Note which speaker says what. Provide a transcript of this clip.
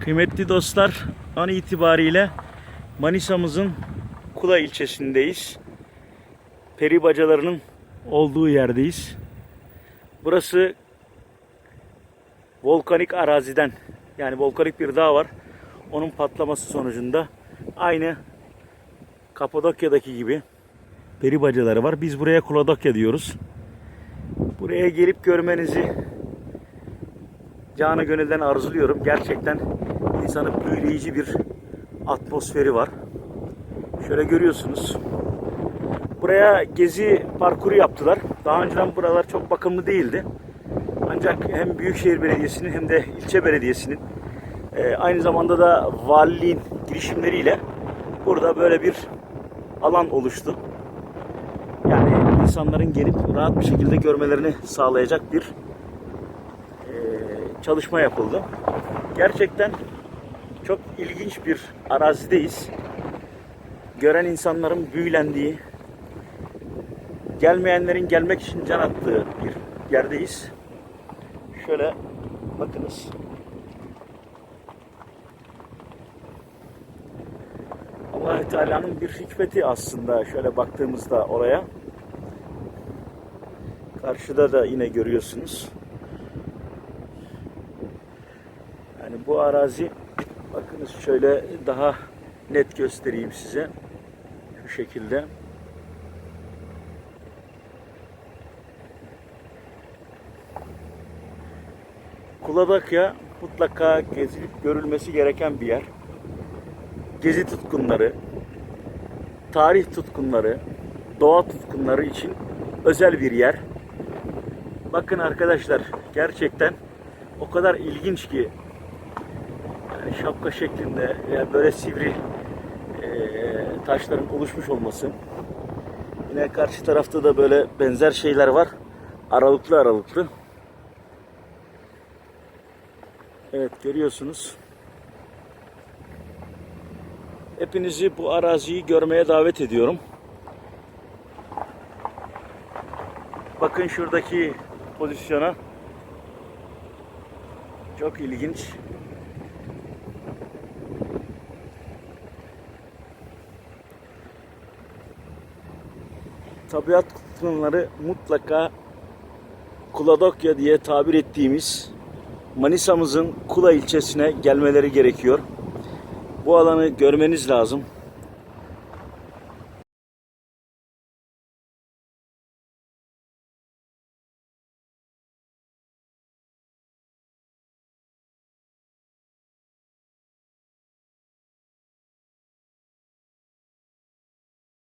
Speaker 1: Kıymetli dostlar, an itibariyle Manisa'mızın Kula ilçesindeyiz. Peri bacalarının olduğu yerdeyiz. Burası volkanik araziden yani volkanik bir dağ var. Onun patlaması sonucunda aynı Kapadokya'daki gibi peri bacaları var. Biz buraya Kuladokya diyoruz. Buraya gelip görmenizi canı gönülden arzuluyorum. Gerçekten insanı büyüleyici bir atmosferi var. Şöyle görüyorsunuz. Buraya gezi parkuru yaptılar. Daha önceden buralar çok bakımlı değildi. Ancak hem Büyükşehir Belediyesi'nin hem de ilçe belediyesinin e, aynı zamanda da valiliğin girişimleriyle burada böyle bir alan oluştu. Yani insanların gelip rahat bir şekilde görmelerini sağlayacak bir çalışma yapıldı. Gerçekten çok ilginç bir arazideyiz. Gören insanların büyülendiği, gelmeyenlerin gelmek için can attığı bir yerdeyiz. Şöyle bakınız. allah Teala'nın bir hikmeti aslında şöyle baktığımızda oraya. Karşıda da yine görüyorsunuz. Yani bu arazi bakınız şöyle daha net göstereyim size. Şu şekilde. Kuladakya mutlaka gezilip görülmesi gereken bir yer. Gezi tutkunları, tarih tutkunları, doğa tutkunları için özel bir yer. Bakın arkadaşlar gerçekten o kadar ilginç ki şapka şeklinde veya böyle sivri eee, taşların oluşmuş olması. Yine karşı tarafta da böyle benzer şeyler var. Aralıklı aralıklı. Evet görüyorsunuz. Hepinizi bu araziyi görmeye davet ediyorum. Bakın şuradaki pozisyona. Çok ilginç. Tabiat kutluları mutlaka Kuladokya diye tabir ettiğimiz Manisa'mızın Kula ilçesine gelmeleri gerekiyor. Bu alanı görmeniz lazım.